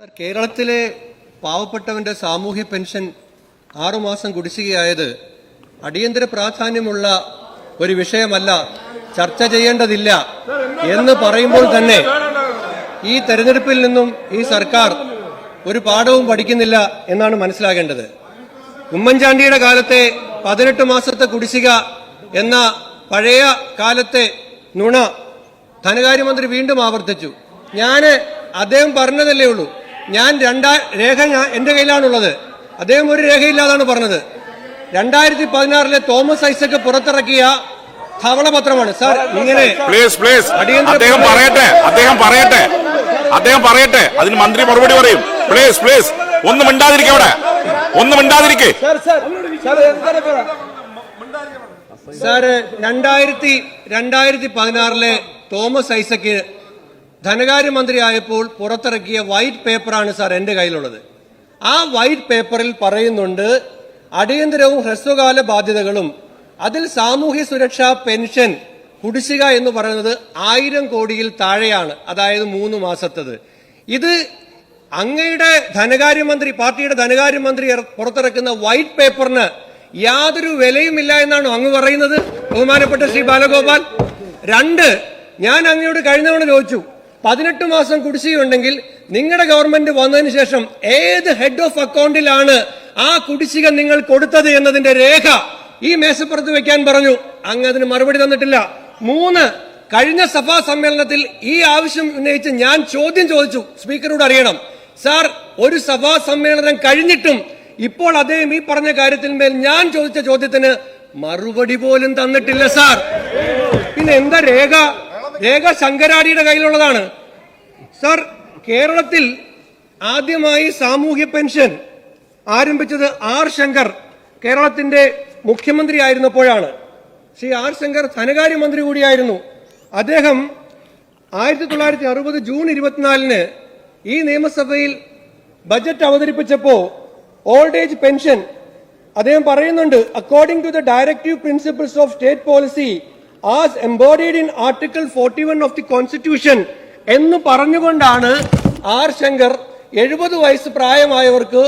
Sir കേരളത്തിലെ പാവപ്പെട്ടവന്റെ സാമൂഹ്യ പെൻഷൻ ആറുമാസം കുടിശ്ശികയായത് അടിയന്തര പ്രാധാന്യമുള്ള ഒരു വിഷയമല്ല ചർച്ച ചെയ്യേണ്ടതില്ല എന്ന് പറയുമ്പോൾ തന്നെ ഈ തെരഞ്ഞെടുപ്പിൽ നിന്നും ഈ സർക്കാർ ഒരു പാഠവും പഠിക്കുന്നില്ല എന്നാണ് മനസ്സിലാകേണ്ടത്. ഉമ്മൻചാണ്ടിയുടെ കാലത്തെ പതിനെട്ട് മാസത്തെ കുടിശ്ശിക എന്ന പഴയ കാലത്തെ നുണ ധനകാര്യമന്ത്രി വീണ്ടും ആവർത്തിച്ചു. ഞാൻ അദ്ദേഹം പറഞ്ഞതല്ലേ ഉള്ളൂ ഞാൻ രണ്ടാ രേഖ ഞാൻ എന്റെ കയ്യിലാണുള്ളത്. അദ്ദേഹം ഒരു രേഖയില്ലാതാണ് പറഞ്ഞത്. രണ്ടായിരത്തി പതിനാറിലെ തോമസ് ഐസക്ക് പുറത്തിറക്കിയ ധവളപത്രമാണ്. സാർ ഇങ്ങനെ പ്ലീസ് പ്ലീസ് അദ്ദേഹം പറയട്ടെ അദ്ദേഹം പറയട്ടെ. അദ്ദേഹം പറയട്ടെ. അതിന് മന്ത്രി മറുപടി പറയും. പ്ലീസ് പ്ലീസ് ഒന്നും മിണ്ടാതിരിക്കെ അവിടെ. ഒന്നും മിണ്ടാതിരിക്കെ. സാറ് രണ്ടായിരത്തി രണ്ടായിരത്തി പതിനാറിലെ തോമസ് ഐസക്ക് ധനകാര്യമന്ത്രിയായപ്പോൾ പുറത്തിറക്കിയ വൈറ്റ് പേപ്പറാണ് സാർ എന്റെ കയ്യിലുള്ളത്. ആ വൈറ്റ് പേപ്പറിൽ പറയുന്നുണ്ട് അടിയന്തരവും ഹ്രസ്വകാല ബാധ്യതകളും അതിൽ സാമൂഹ്യ സുരക്ഷാ പെൻഷൻ കുടിശ്ശിക എന്ന് പറയുന്നത് ആയിരം കോടിയിൽ താഴെയാണ് അതായത് മൂന്ന് മാസത്തത്. ഇത് അങ്ങയുടെ ധനകാര്യമന്ത്രി പാർട്ടിയുടെ ധനകാര്യമന്ത്രി പുറത്തിറക്കുന്ന വൈറ്റ് പേപ്പറിന് യാതൊരു വിലയുമില്ല എന്നാണ് അങ്ങ് പറയുന്നത്? ബഹുമാനപ്പെട്ട ശ്രീ ബാലഗോപാൽ രണ്ട് ഞാൻ അങ്ങയോട് കഴിഞ്ഞ തവണ ചോദിച്ചു പതിനെട്ട് മാസം കുടിശ്ശികയുണ്ടെങ്കിൽ നിങ്ങളുടെ ഗവൺമെന്റ് വന്നതിന് ശേഷം ഏത് ഹെഡ് ഓഫ് അക്കൗണ്ടിലാണ് ആ കുടിശ്ശിക നിങ്ങൾ കൊടുത്തത് എന്നതിന്റെ രേഖ ഈ മേശപ്പുറത്ത് വെക്കാൻ പറഞ്ഞു. അങ്ങ് അതിന് മറുപടി തന്നിട്ടില്ല. മൂന്ന് കഴിഞ്ഞ സഭാ സമ്മേളനത്തിൽ ഈ ആവശ്യം ഉന്നയിച്ച് ഞാൻ ചോദ്യം ചോദിച്ചു. സ്പീക്കറോട് അറിയണം. സാർ ഒരു സഭാ സമ്മേളനം കഴിഞ്ഞിട്ടും ഇപ്പോൾ അദ്ദേഹം ഈ പറഞ്ഞ കാര്യത്തിൽ മേൽ ഞാൻ ചോദിച്ച ചോദ്യത്തിന് മറുപടി പോലും തന്നിട്ടില്ല സാർ. പിന്നെ എന്താ രേഖ? രേഖ ശങ്കരാടിയുടെ കയ്യിലുള്ളതാണ്. സർ കേരളത്തിൽ ആദ്യമായി സാമൂഹ്യ പെൻഷൻ ആരംഭിച്ചത് ആർ ശങ്കർ കേരളത്തിന്റെ മുഖ്യമന്ത്രി ആയിരുന്നപ്പോഴാണ്. ശ്രീ ആർ ശങ്കർ ധനകാര്യമന്ത്രി കൂടിയായിരുന്നു. അദ്ദേഹം ആയിരത്തി തൊള്ളായിരത്തി അറുപത് ജൂൺ ഇരുപത്തിനാലിന് ഈ നിയമസഭയിൽ ബജറ്റ് അവതരിപ്പിച്ചപ്പോ ഓൾഡ് ഏജ് പെൻഷൻ അദ്ദേഹം പറയുന്നുണ്ട് according to the directive principles of state policy as embodied in article forty one of the constitution എന്ന് പറഞ്ഞുകൊണ്ടാണ് ആർ ശങ്കർ എഴുപത് വയസ്സ് പ്രായമായവർക്ക്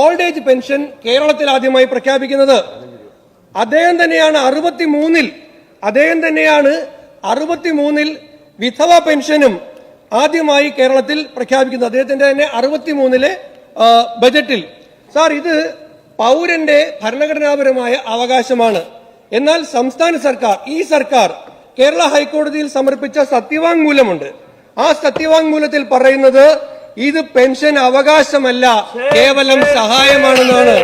ഓൾഡ് ഏജ് പെൻഷൻ കേരളത്തിൽ ആദ്യമായി പ്രഖ്യാപിക്കുന്നത്. അദ്ദേഹം തന്നെയാണ് അറുപത്തി മൂന്നിൽ അദ്ദേഹം തന്നെയാണ് അറുപത്തി മൂന്നിൽ വിധവ പെൻഷനും ആദ്യമായി കേരളത്തിൽ പ്രഖ്യാപിക്കുന്നത്. അദ്ദേഹത്തിന്റെ തന്നെ അറുപത്തി മൂന്നിലെ ബജറ്റിൽ സാർ ഇത് പൗരന്റെ ഭരണഘടനാപരമായ അവകാശമാണ്. എന്നാൽ സംസ്ഥാന സർക്കാർ ഈ സർക്കാർ കേരള ഹൈക്കോടതിയിൽ സമർപ്പിച്ച സത്യവാങ്മൂലമുണ്ട്. ആ സത്യവാങ്മൂലത്തിൽ പറയുന്നത് ഇത് പെൻഷൻ അവകാശമല്ല കേവലം സഹായമാണെന്നാണ്.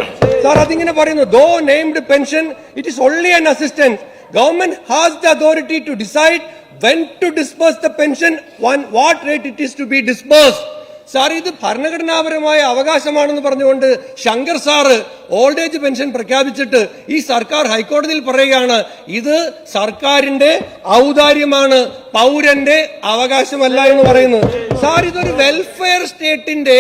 സാർ അതിങ്ങനെ പറയുന്നു though named pension it is only an assistance government has the authority to decide when to disperse the pension one what rate it is to be disperse sir ഇത് ഭരണഘടനാപരമായ അവകാശമാണെന്ന് പറഞ്ഞുകൊണ്ട് Shankar sir old age pension പ്രഖ്യാപിച്ചിട്ട് ഈ സർക്കാർ ഹൈക്കോടതിയിൽ പറയുകയാണ് ഇത് സർക്കാരിന്റെ ഔദാര്യമാണ് പൗരന്റെ അവകാശമല്ല എന്ന് പറയുന്നത്. സാർ ഇതൊരു വെൽഫെയർ സ്റ്റേറ്റിന്റെ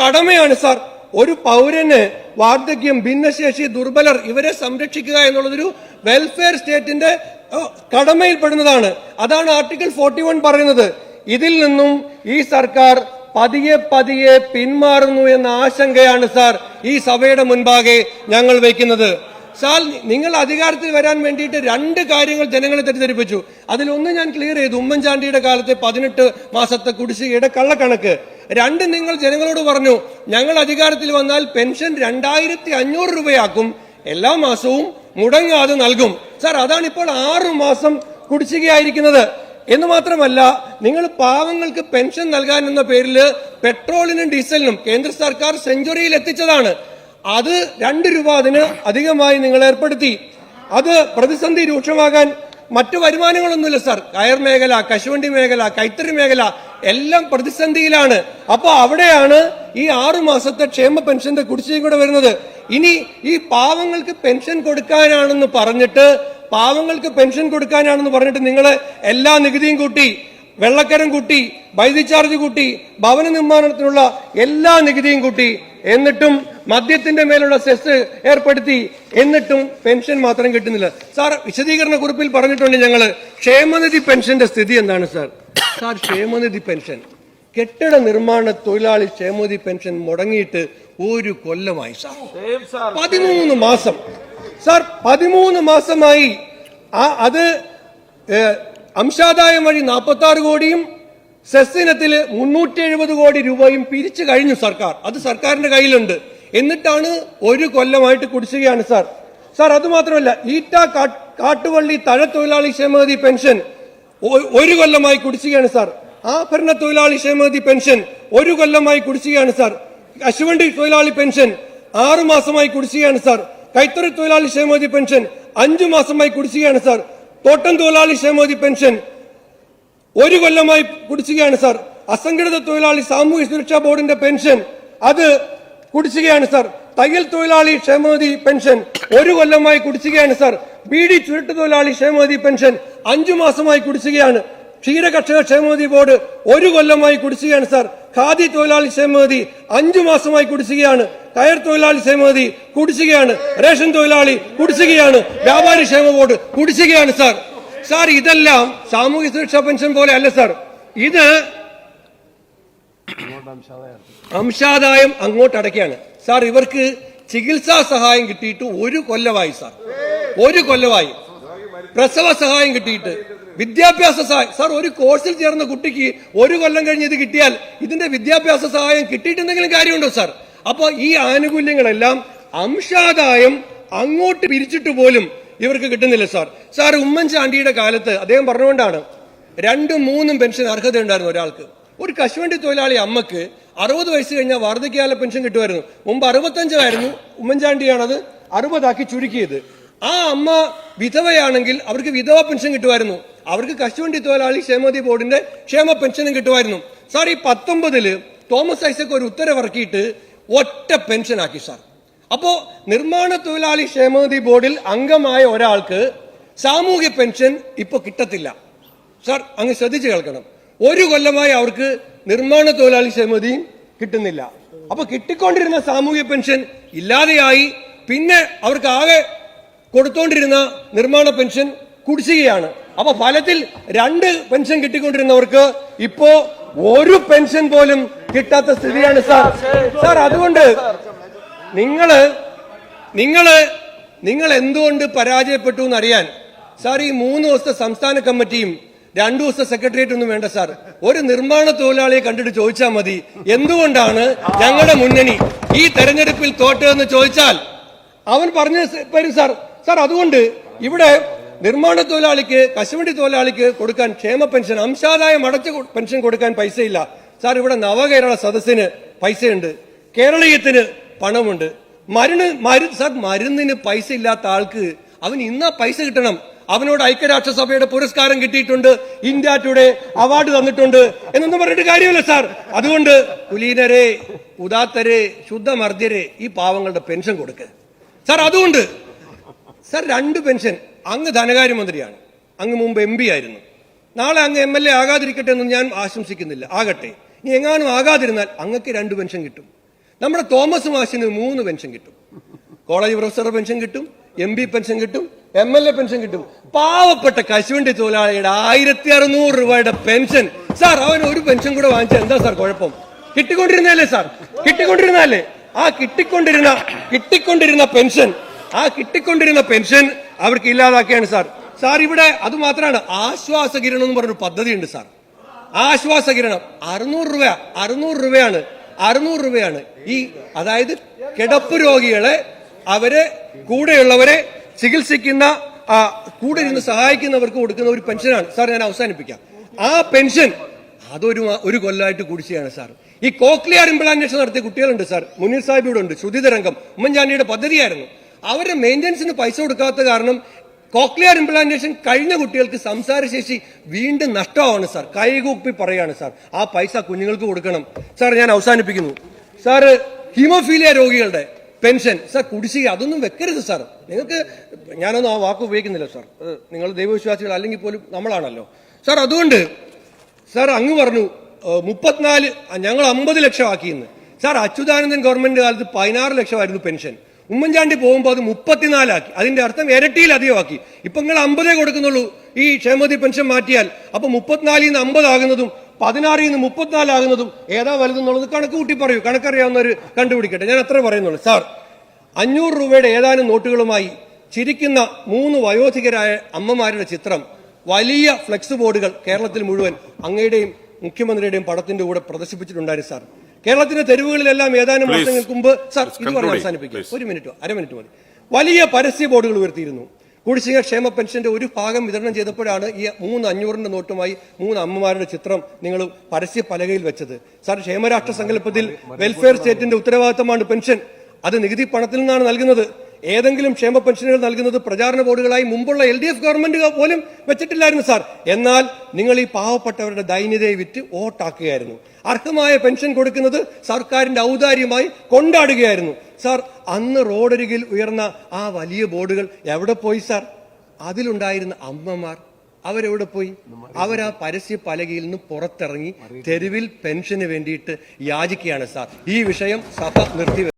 കടമയാണ് സാർ. ഒരു പൗരന് വാർദ്ധക്യം ഭിന്നശേഷി ദുർബലർ ഇവരെ സംരക്ഷിക്കുക എന്നുള്ളതൊരു വെൽഫെയർ സ്റ്റേറ്റിന്റെ കടമയിൽപ്പെടുന്നതാണ്. അതാണ് ആർട്ടിക്കിൾ ഫോർട്ടി വൺ പറയുന്നത്. ഇതിൽ നിന്നും ഈ സർക്കാർ പതിയെ പതിയെ പിന്മാറുന്നു എന്ന ആശങ്കയാണ് സാർ ഈ സഭയുടെ മുൻപാകെ ഞങ്ങൾ വയ്ക്കുന്നത്. സാർ നിങ്ങൾ അധികാരത്തിൽ വരാൻ വേണ്ടിയിട്ട് രണ്ട് കാര്യങ്ങൾ ജനങ്ങളെ തെറ്റിദ്ധരിപ്പിച്ചു. അതിലൊന്ന് ഞാൻ ക്ലിയർ ചെയ്തു. ഉമ്മൻചാണ്ടിയുടെ കാലത്തെ പതിനെട്ട് മാസത്തെ കുടിശ്ശികയുടെ കള്ളക്കണക്ക്. രണ്ട് നിങ്ങൾ ജനങ്ങളോട് പറഞ്ഞു ഞങ്ങൾ അധികാരത്തിൽ വന്നാൽ പെൻഷൻ രണ്ടായിരത്തി അഞ്ഞൂറ് രൂപയാക്കും. എല്ലാ മാസവും മുടങ്ങാതെ നൽകും. സാർ അതാണ് ഇപ്പോൾ ആറു മാസം കുടിശ്ശികയായിരിക്കുന്നത്. എന്ന് മാത്രമല്ല നിങ്ങൾ പാവങ്ങൾക്ക് പെൻഷൻ നൽകാൻ എന്ന പേരിൽ പെട്രോളിനും ഡീസലിനും കേന്ദ്ര സർക്കാർ സെഞ്ചുറിയിൽ എത്തിച്ചതാണ്. അത് രണ്ട് രൂപ അതിന് അധികമായി നിങ്ങൾ ഏർപ്പെടുത്തി. അത് പ്രതിസന്ധി രൂക്ഷമാകാൻ മറ്റു വരുമാനങ്ങളൊന്നുമില്ല സാർ. കയർ മേഖല കശുവണ്ടി മേഖല കൈത്തറി മേഖല എല്ലാം പ്രതിസന്ധിയിലാണ്. അപ്പൊ അവിടെയാണ് ഈ ആറു മാസത്തെ ക്ഷേമ പെൻഷന്റെ കുടിശ്ശിക കൂടെ വരുന്നത്. ഇനി ഈ പാവങ്ങൾക്ക് പെൻഷൻ കൊടുക്കാനാണെന്ന് പറഞ്ഞിട്ട് പാവങ്ങൾക്ക് പെൻഷൻ കൊടുക്കാനാണെന്ന് പറഞ്ഞിട്ട് നിങ്ങൾ എല്ലാ നികുതിയും കൂട്ടി വെള്ളക്കരം കൂട്ടി വൈദ്യുതി ചാർജ് കൂട്ടി ഭവന നിർമ്മാണത്തിനുള്ള എല്ലാ നികുതിയും കൂട്ടി എന്നിട്ടും മദ്യത്തിന്റെ മേലുള്ള സെസ് ഏർപ്പെടുത്തി എന്നിട്ടും പെൻഷൻ മാത്രം കിട്ടുന്നില്ല. സാർ വിശദീകരണ കുറിപ്പിൽ പറഞ്ഞിട്ടുണ്ട് ഞങ്ങൾ ക്ഷേമനിധി പെൻഷന്റെ സ്ഥിതി എന്താണ് സാർ? സാർ ക്ഷേമനിധി പെൻഷൻ. കെട്ടിട നിർമ്മാണ തൊഴിലാളി ക്ഷേമനിധി പെൻഷൻ മുടങ്ങിയിട്ട് ഒരു കൊല്ലമായി സാർ. പതിമൂന്ന് മാസം. സാർ പതിമൂന്ന് മാസമായി ആ അത് അംശാദായം വഴി നാൽപ്പത്തി ആറ് കോടിയും സെസ് ഇനത്തിൽ മുന്നൂറ്റി എഴുപത് കോടി രൂപയും പിരിച്ചു കഴിഞ്ഞു സർക്കാർ. അത് സർക്കാരിന്റെ കയ്യിലുണ്ട്. എന്നിട്ടാണ് ഒരു കൊല്ലമായിട്ട് കുടിശ്ശികയാണ് സാർ. സാർ അത് മാത്രമല്ല ഈറ്റ കാട്ടുവള്ളി തഴത്തൊഴിലാളി ക്ഷേമനിധി പെൻഷൻ ഒരു കൊല്ലമായി കുടിശ്ശികയാണ് സാർ. ആഭരണ തൊഴിലാളി ക്ഷേമനിധി പെൻഷൻ ഒരു കൊല്ലമായി കുടിശ്ശികയാണ് സാർ. കശുവണ്ടി തൊഴിലാളി പെൻഷൻ ആറുമാസമായി കുടിശ്ശികയാണ് സാർ. കൈത്തറി തൊഴിലാളി ക്ഷേമനിധി പെൻഷൻ അഞ്ചു മാസമായി കുടിശ്ശികയാണ് സാർ. തോട്ടം തൊഴിലാളി ക്ഷേമനിധി പെൻഷൻ ഒരു കൊല്ലമായി കുടിശ്ശികയാണ് സാർ. അസംഘടിത തൊഴിലാളി സാമൂഹ്യ സുരക്ഷാ ബോർഡിന്റെ പെൻഷൻ അത് കുടിശ്ശികയാണ് സാർ. തയ്യൽ തൊഴിലാളി ക്ഷേമനിധി പെൻഷൻ ഒരു കൊല്ലമായി കുടിശ്ശികയാണ് സാർ. ബീഡി ചുരുട്ട് തൊഴിലാളി ക്ഷേമനിധി പെൻഷൻ അഞ്ചു മാസമായി കുടിശ്ശികയാണ്. ക്ഷീരകർഷക ക്ഷേമനിധി ബോർഡ് ഒരു കൊല്ലമായി കുടിശ്ശികയാണ് സാർ. ഖാദി തൊഴിലാളി ക്ഷേമനിധി അഞ്ചു മാസമായി കുടിശ്ശികയാണ്. കയർ തൊഴിലാളി ക്ഷേമനിധി കുടിശ്ശികയാണ്. റേഷൻ തൊഴിലാളി കുടിശ്ശികയാണ്. വ്യാപാരി ക്ഷേമ ബോർഡ് കുടിശ്ശികയാണ് സാർ. സാർ ഇതെല്ലാം സാമൂഹ്യ സുരക്ഷാ പെൻഷൻ പോലെ അല്ല സാർ. ഇത് അംശാദായം അങ്ങോട്ട് അടയ്ക്കാണ് സാർ ഇവർക്ക് ചികിത്സാ സഹായം കിട്ടിയിട്ട് ഒരു കൊല്ലമായി സാർ. ഒരു കൊല്ലമായി. പ്രസവ സഹായം കിട്ടിയിട്ട് വിദ്യാഭ്യാസ സഹായം. സാർ ഒരു കോഴ്സിൽ ചേർന്ന കുട്ടിക്ക് ഒരു കൊല്ലം കഴിഞ്ഞ് ഇത് കിട്ടിയാൽ ഇതിന്റെ വിദ്യാഭ്യാസ സഹായം കിട്ടിയിട്ടെന്തെങ്കിലും കാര്യമുണ്ടോ സാർ? അപ്പോൾ ഈ ആനുകൂല്യങ്ങളെല്ലാം അംശാദായം അങ്ങോട്ട് പിരിച്ചിട്ട് പോലും ഇവർക്ക് കിട്ടുന്നില്ല സാർ. സാർ ഉമ്മൻചാണ്ടിയുടെ കാലത്ത് അദ്ദേഹം പറഞ്ഞുകൊണ്ടാണ് രണ്ടും മൂന്നും പെൻഷൻ അർഹതയുണ്ടായിരുന്നു ഒരാൾക്ക്. ഒരു കശുവണ്ടി തൊഴിലാളി അമ്മയ്ക്ക് അറുപത് വയസ്സ് കഴിഞ്ഞാൽ വാർദ്ധക്യകാല പെൻഷൻ കിട്ടുമായിരുന്നു. മുമ്പ് അറുപത്തഞ്ചായിരുന്നു ഉമ്മൻചാണ്ടിയാണത് അറുപതാക്കി ചുരുക്കിയത്. ആ അമ്മ വിധവയാണെങ്കിൽ അവർക്ക് വിധവ പെൻഷൻ കിട്ടുമായിരുന്നു. അവർക്ക് കശുവണ്ടി തൊഴിലാളി ക്ഷേമനിധി ബോർഡിന്റെ ക്ഷേമ പെൻഷനും കിട്ടുമായിരുന്നു. സാർ ഈ പത്തൊമ്പതിൽ തോമസ് ഐസക് ഒരു ഉത്തരവിറക്കിയിട്ട് ഒറ്റ പെൻഷൻ ആക്കി സാർ. അപ്പോ നിർമ്മാണ തൊഴിലാളി ക്ഷേമനിധി ബോർഡിൽ അംഗമായ ഒരാൾക്ക് സാമൂഹ്യ പെൻഷൻ ഇപ്പൊ കിട്ടത്തില്ല. സാർ അങ്ങ് ശ്രദ്ധിച്ചു കേൾക്കണം. ഒരു കൊല്ലമായി അവർക്ക് നിർമ്മാണ തൊഴിലാളി ക്ഷേമതിയും കിട്ടുന്നില്ല. അപ്പൊ കിട്ടിക്കൊണ്ടിരുന്ന സാമൂഹ്യ പെൻഷൻ ഇല്ലാതെയായി. പിന്നെ അവർക്ക് ആകെ കൊടുത്തോണ്ടിരുന്ന നിർമ്മാണ പെൻഷൻ കുടിശ്ശികയാണ്. അപ്പൊ ഫലത്തിൽ രണ്ട് പെൻഷൻ കിട്ടിക്കൊണ്ടിരുന്നവർക്ക് ഇപ്പോ ഒരു പെൻഷൻ പോലും കിട്ടാത്ത സ്ഥിതിയാണ് സാർ. സാർ അതുകൊണ്ട് നിങ്ങൾ നിങ്ങൾ നിങ്ങൾ എന്തുകൊണ്ട് പരാജയപ്പെട്ടു എന്നറിയാൻ സാർ ഈ മൂന്ന് ദിവസത്തെ സംസ്ഥാന കമ്മിറ്റിയും രണ്ടു ദിവസത്തെ സെക്രട്ടേറിയറ്റ് ഒന്നും വേണ്ട സാർ. ഒരു നിർമ്മാണ തൊഴിലാളിയെ കണ്ടിട്ട് ചോദിച്ചാൽ മതി. എന്തുകൊണ്ടാണ് ഞങ്ങളുടെ മുന്നണി ഈ തെരഞ്ഞെടുപ്പിൽ തോറ്റതെന്ന് ചോദിച്ചാൽ അവൻ പറഞ്ഞു വരും സാർ. സാർ അതുകൊണ്ട് ഇവിടെ നിർമ്മാണ തൊഴിലാളിക്ക് കശുവണ്ടി തൊഴിലാളിക്ക് കൊടുക്കാൻ ക്ഷേമ പെൻഷൻ അംശാദായം അടച്ച പെൻഷൻ കൊടുക്കാൻ പൈസയില്ല. സാർ ഇവിടെ നവകേരള സദസ്സിന് പൈസയുണ്ട്. കേരളീയത്തിന് പണമുണ്ട്. മരുന്ന് മരു സാർ മരുന്നിന് പൈസ ഇല്ലാത്ത ആൾക്ക് അവൻ ഇന്നാ പൈസ കിട്ടണം. അവനോട് ഐക്യരാഷ്ട്രസഭയുടെ പുരസ്കാരം കിട്ടിയിട്ടുണ്ട്. ഇന്ത്യ ടുഡേ അവാർഡ് തന്നിട്ടുണ്ട്. എന്നൊന്നും പറഞ്ഞിട്ട് കാര്യമില്ല സാർ. അതുകൊണ്ട് കുലീനരെ ഉദാത്തരെ ശുദ്ധമർദ്ദരെ ഈ പാവങ്ങളുടെ പെൻഷൻ കൊടുക്ക്. സാർ അതുകൊണ്ട് സാർ രണ്ട് പെൻഷൻ അങ്ങ് ധനകാര്യമന്ത്രിയാണ്. അങ്ങ് മുമ്പ് എം പി ആയിരുന്നു. നാളെ അങ്ങ് എം എൽ എ ആകാതിരിക്കട്ടെ എന്ന് ഞാൻ ആശംസിക്കുന്നില്ല. ആകട്ടെ. ഇനി എങ്ങാനും ആകാതിരുന്നാൽ അങ്ങക്ക് രണ്ട് പെൻഷൻ കിട്ടും. നമ്മുടെ തോമസ് മാഷിന് മൂന്ന് പെൻഷൻ കിട്ടും. കോളേജ് പ്രൊഫസറുടെ പെൻഷൻ കിട്ടും എം പി പെൻഷൻ കിട്ടും എം എൽ എ പെൻഷൻ കിട്ടും. പാവപ്പെട്ട കശുവണ്ടി തൊഴിലാളിയുടെ ആയിരത്തി അറുന്നൂറ് രൂപയുടെ പെൻഷൻ. സാർ അവൻ ഒരു പെൻഷൻ കൂടെ വാങ്ങിച്ചാൽ എന്താ സാർ കുഴപ്പം? കിട്ടിക്കൊണ്ടിരുന്നല്ലേ സാർ? കിട്ടിക്കൊണ്ടിരുന്നല്ലേ ആ കിട്ടിക്കൊണ്ടിരുന്ന കിട്ടിക്കൊണ്ടിരുന്ന പെൻഷൻ ആ കിട്ടിക്കൊണ്ടിരുന്ന പെൻഷൻ അവർക്ക് ഇല്ലാതാക്കിയാണ് സാർ. സാർ ഇവിടെ അത് മാത്രമാണ്. ആശ്വാസകിരണം എന്ന് പറഞ്ഞൊരു പദ്ധതിയുണ്ട് സാർ. ആശ്വാസകിരണം. അറുന്നൂറ് രൂപ അറുന്നൂറ് രൂപയാണ്. അറുന്നൂറ് രൂപയാണ്. ഈ അതായത് കിടപ്പ് രോഗികളെ അവരെ കൂടെയുള്ളവരെ ചികിത്സിക്കുന്ന കൂടെ ഇരുന്ന് സഹായിക്കുന്നവർക്ക് കൊടുക്കുന്ന ഒരു പെൻഷനാണ്. സാർ ഞാൻ അവസാനിപ്പിക്കാം. ആ പെൻഷൻ അതൊരു ഒരു കൊല്ലമായിട്ട് കുടിശ്ശിയാണ് സാർ. ഈ കോക്ലിയർ ഇംപ്ലാന്റേഷൻ നടത്തിയ കുട്ടികളുണ്ട് സാർ. മുനീർ സാഹിബ് ഇവിടെ ഉണ്ട്. ശ്രുതിതരംഗം ഉമ്മൻചാണ്ടിയുടെ പദ്ധതിയായിരുന്നു. അവരുടെ മെയിന്റനൻസിന് പൈസ കൊടുക്കാത്ത കാരണം കോക്ലിയർ ഇംപ്ലാന്റേഷൻ കഴിഞ്ഞ കുട്ടികൾക്ക് സംസാരശേഷി വീണ്ടും നഷ്ടമാണ് സാർ. കൈകൂപ്പി പറയാണ് സാർ. ആ പൈസ കുഞ്ഞുങ്ങൾക്ക് കൊടുക്കണം. സാർ ഞാൻ അവസാനിപ്പിക്കുന്നു. സാർ ഹീമോഫീലിയ രോഗികളുടെ പെൻഷൻ. സാർ കുടിശ്ശിക അതൊന്നും വെക്കരുത് സാർ. നിങ്ങൾക്ക് ഞാനൊന്നും ആ വാക്ക് ഉപയോഗിക്കുന്നില്ല സാർ. നിങ്ങൾ ദൈവവിശ്വാസികൾ അല്ലെങ്കിൽ പോലും നമ്മളാണല്ലോ. സാർ അതുകൊണ്ട് സാർ അങ്ങ് പറഞ്ഞു മുപ്പത്തിനാല് ഞങ്ങൾ അമ്പത് ലക്ഷം ആക്കിയെന്ന്. സാർ അച്യുതാനന്ദൻ ഗവൺമെന്റ് കാലത്ത് പതിനാറ് ലക്ഷമായിരുന്നു പെൻഷൻ. ഉമ്മൻചാണ്ടി പോകുമ്പോൾ അത് മുപ്പത്തിനാലാക്കി. അതിന്റെ അർത്ഥം ഇരട്ടിയിൽ ഇരട്ടിയിലധികമാക്കി. ഇപ്പൊ നിങ്ങൾ അമ്പതേ കൊടുക്കുന്നുള്ളൂ ഈ ക്ഷേമതി പെൻഷൻ മാറ്റിയാൽ. അപ്പൊ മുപ്പത്തിനാലിൽ നിന്ന് അമ്പതാകുന്നതും പതിനാറിൽ നിന്ന് മുപ്പത്തിനാലാകുന്നതും ഏതാ വലുതെന്നുള്ളത് കണക്ക് കൂട്ടി പറയൂ. കണക്കറിയാവുന്നവർ കണ്ടുപിടിക്കട്ടെ. ഞാൻ അത്ര പറയുന്നുള്ളൂ. സാർ അഞ്ഞൂറ് രൂപയുടെ ഏതാനും നോട്ടുകളുമായി ചിരിക്കുന്ന മൂന്ന് വയോധികരായ അമ്മമാരുടെ ചിത്രം വലിയ ഫ്ലെക്സ് ബോർഡുകൾ കേരളത്തിൽ മുഴുവൻ അങ്ങയുടെയും മുഖ്യമന്ത്രിയുടെയും പടത്തിന്റെ കൂടെ പ്രദർശിപ്പിച്ചിട്ടുണ്ടായിരുന്നു സാർ. കേരളത്തിന്റെ തെരുവുകളിലെല്ലാം ഏതാനും. മാസങ്ങൾക്ക് മുമ്പ് സാർ ഇത് പറഞ്ഞ്. അവസാനിപ്പിക്കും ഒരു മിനിറ്റ് അര മിനിറ്റ് മതി. വലിയ പരസ്യ ബോർഡുകൾ ഉയർത്തിയിരുന്നു. കുടിശ്ശിക ക്ഷേമ പെൻഷന്റെ ഒരു ഭാഗം വിതരണം ചെയ്തപ്പോഴാണ് ഈ മൂന്ന് അഞ്ഞൂറിന്റെ നോട്ടുമായി മൂന്ന് അമ്മമാരുടെ ചിത്രം നിങ്ങൾ പരസ്യ പലകയിൽ വെച്ചത്. സാർ ക്ഷേമരാഷ്ട്ര സങ്കല്പത്തിൽ വെൽഫെയർ സ്റ്റേറ്റിന്റെ ഉത്തരവാദിത്തമാണ് പെൻഷൻ. അത് നികുതി പണത്തിൽ നിന്നാണ് നൽകുന്നത്. ഏതെങ്കിലും ക്ഷേമ പെൻഷനുകൾ നൽകുന്നത് പ്രചാരണ ബോർഡുകളായി മുമ്പുള്ള എൽ ഡി എഫ് ഗവൺമെന്റ് പോലും വെച്ചിട്ടില്ലായിരുന്നു സാർ. എന്നാൽ നിങ്ങൾ ഈ പാവപ്പെട്ടവരുടെ ദൈന്യതയെ വിറ്റ് വോട്ടാക്കുകയായിരുന്നു. അർഹമായ പെൻഷൻ കൊടുക്കുന്നത് സർക്കാരിന്റെ ഔദാര്യമായി കൊണ്ടാടുകയായിരുന്നു. സാർ അന്ന് റോഡരികിൽ ഉയർന്ന ആ വലിയ ബോർഡുകൾ എവിടെ പോയി സാർ? അതിലുണ്ടായിരുന്ന അമ്മമാർ. അവരെവിടെ പോയി? അവർ ആ പരസ്യ പലകയിൽ നിന്ന് പുറത്തിറങ്ങി തെരുവിൽ പെൻഷന് വേണ്ടിയിട്ട് യാചിക്കുകയാണ് സാർ. ഈ വിഷയം സഭ നിർത്തി